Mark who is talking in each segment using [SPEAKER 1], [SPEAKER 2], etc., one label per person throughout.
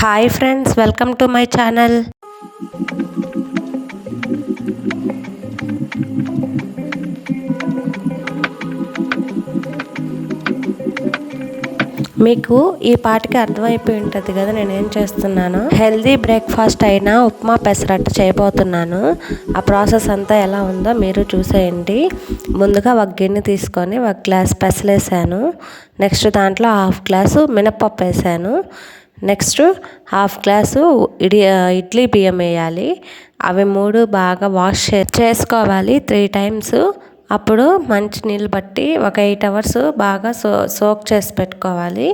[SPEAKER 1] Hi friends welcome to my channel. మీకు ఈ పాటకి అర్థమైపోయి ఉంటుంది కదా నేను ఏం చేస్తున్నాను? హెల్దీ బ్రేక్ఫాస్ట్ అయినా ఉప్మా పెసరట్టు చేయబోతున్నాను. ఆ ప్రాసెస్ అంతా ఎలా ఉందో మీరు చూసేయండి. ముందుగా ఒక గిన్నె తీసుకొని ఒక గ్లాస్ పెసలేసాను. నెక్స్ట్ దాంట్లో హాఫ్ గ్లాసు మినప్పప్పు వేసాను. నెక్స్ట్ హాఫ్ గ్లాసు ఇడి ఇడ్లీ బియ్యం వేయాలి. అవి మూడు బాగా వాష్ చేసుకోవాలి. త్రీ టైమ్స్ అప్పుడు మంచి నీళ్ళు బట్టి ఒక ఎయిట్ అవర్స్ బాగా సో సోక్ చేసి పెట్టుకోవాలి.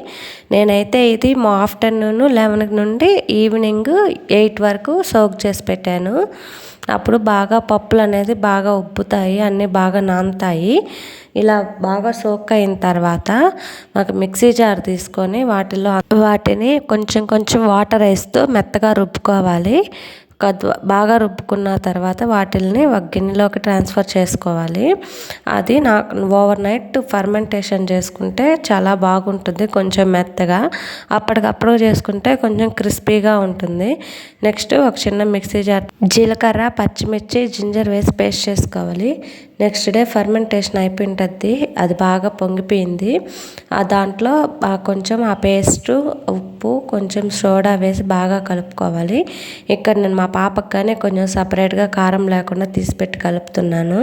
[SPEAKER 1] నేనైతే ఇది మా ఆఫ్టర్నూన్ లెవెన్ నుండి ఈవినింగ్ ఎయిట్ వరకు సోక్ చేసి పెట్టాను. అప్పుడు బాగా పప్పులు అనేది బాగా ఉబ్బుతాయి అన్నీ బాగా నానుతాయి. ఇలా బాగా సోక్ అయిన తర్వాత మాకు మిక్సీ జార్ తీసుకొని వాటిలో వాటిని కొంచెం కొంచెం వాటర్ వేస్తూ మెత్తగా రుబ్బుకోవాలి. బాగా రుబ్బుకున్న తర్వాత వాటిల్ని ఒక గిన్నెలోకి ట్రాన్స్ఫర్ చేసుకోవాలి. అది నాకు ఓవర్ నైట్ ఫర్మెంటేషన్ చేసుకుంటే చాలా బాగుంటుంది కొంచెం మెత్తగా. అప్పటికప్పుడు చేసుకుంటే కొంచెం క్రిస్పీగా ఉంటుంది. నెక్స్ట్ ఒక చిన్న మిక్సీ జార్ జీలకర్ర పచ్చిమిర్చి జింజర్ వేసి పేస్ట్ చేసుకోవాలి. నెక్స్ట్ డే ఫర్మెంటేషన్ అయిపోయింటుంది అది బాగా పొంగిపోయింది. ఆ దాంట్లో కొంచెం ఆ పేస్ట్ ఉప్పు కొంచెం సోడా వేసి బాగా కలుపుకోవాలి. ఇక్కడ నేను మా పాపకు కానీ కొంచెం సపరేట్గా కారం లేకుండా తీసిపెట్టి కలుపుతున్నాను.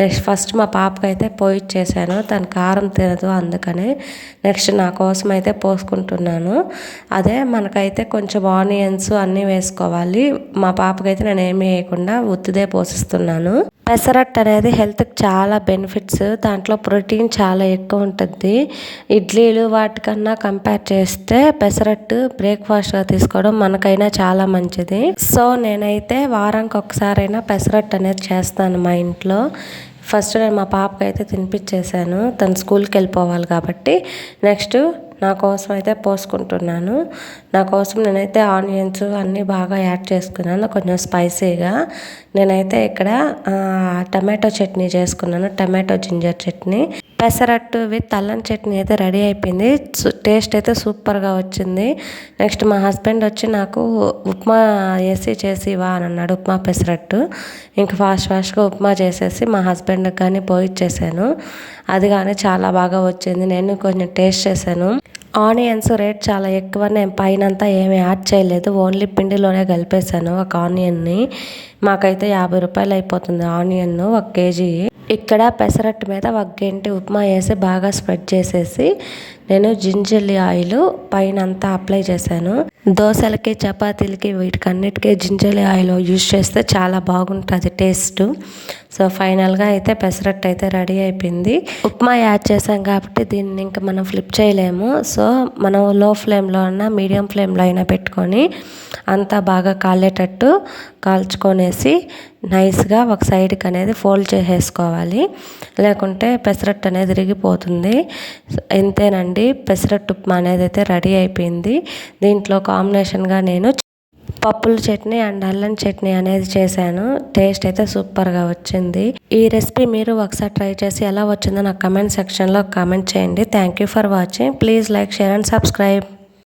[SPEAKER 1] నెక్స్ట్ ఫస్ట్ మా పాపకు అయితే పోయిచ్చేసాను తను కారం తినదు అందుకనే నెక్స్ట్ నా కోసం అయితే పోసుకుంటున్నాను. అదే మనకైతే కొంచెం ఆనియన్స్ అన్నీ వేసుకోవాలి. మా పాపకైతే నేను ఏమీ వేయకుండా ఉత్తిదే పోసిస్తున్నాను. పెసరట్ అనేది హెల్త్కి చాలా బెనిఫిట్స్. దాంట్లో ప్రోటీన్ చాలా ఎక్కువ ఉంటుంది. ఇడ్లీలు వాటికన్నా కంపేర్ చేస్తే పెసరట్టు బ్రేక్ఫాస్ట్గా తీసుకోవడం మనకైనా చాలా మంచిది. సో నేనైతే వారానికి ఒకసారైనా పెసరట్టు అనేది చేస్తాను మా ఇంట్లో. ఫస్ట్ నేను మా పాపకి అయితే తినిపించేశాను తను స్కూల్కి వెళ్ళిపోవాలి కాబట్టి నెక్స్ట్ నా కోసం అయితే పోసుకుంటున్నాను. నా కోసం నేనైతే ఆనియన్స్ అన్నీ బాగా యాడ్ చేసుకున్నాను. కొంచెం స్పైసీగా నేనైతే ఇక్కడ టమాటో చట్నీ చేసుకున్నాను. Tomato ginger chutney. Pesarattu with అల్లం చట్నీ అయితే రెడీ అయిపోయింది. టేస్ట్ అయితే సూపర్గా వచ్చింది. నెక్స్ట్ మా హస్బెండ్ వచ్చి నాకు ఉప్మా వేసి చేసి ఇవా అని అన్నాడు ఉప్మా పెసరట్టు. ఇంక ఫాస్ట్ ఫాస్ట్గా ఉప్మా చేసేసి మా హస్బెండ్కి కానీ పోయిచ్చేసాను అది కానీ చాలా బాగా వచ్చింది. నేను కొంచెం టేస్ట్ చేశాను. ఆనియన్స్ రేట్ చాలా ఎక్కువ నేను పైన అంతా ఏమి యాడ్ చేయలేదు. ఓన్లీ పిండిలోనే కలిపేశాను ఒక ఆనియన్ని. మాకైతే యాభై రూపాయలు అయిపోతుంది ఆనియన్ ఒక కేజీ. ఇక్కడ పెసరట్టు మీద ఒక ఉప్మా వేసి బాగా స్ప్రెడ్ చేసేసి నేను జింజర్లీ ఆయిల్ పైన అంతా అప్లై చేశాను. దోశలకి చపాతీలకి వీటికన్నిటికీ జింజర్లీ ఆయిల్ యూజ్ చేస్తే చాలా బాగుంటుంది టేస్ట్. సో ఫైనల్గా అయితే పెసరట్టు అయితే రెడీ అయిపోయింది. ఉప్మా యాడ్ చేసాం కాబట్టి దీన్ని ఇంకా మనం ఫ్లిప్ చేయలేము. సో మనం లో ఫ్లేమ్లో అన్నా మీడియం ఫ్లేమ్లో అయినా పెట్టుకొని అంతా బాగా కాలేటట్టు కాల్చుకొనేసి నైస్గా ఒక సైడ్కి అనేది ఫోల్డ్ చేసేసుకోవాలి. లేకుంటే పెసరట్టు అనేది విరిగిపోతుంది. ఇంతేనండి పెసరట్టు ఉప్మా అనేది అయితే రెడీ అయిపోయింది. దీంట్లో కాంబినేషన్గా నేను పప్పుల చట్నీ అండ్ అల్లం చట్నీ అనేది చేశాను. టేస్ట్ అయితే సూపర్గా వచ్చింది. ఈ రెసిపీ మీరు ఒకసారి ట్రై చేసి ఎలా వచ్చిందో నాకు కమెంట్ సెక్షన్లో కామెంట్ చేయండి. Thank you for watching please like share and subscribe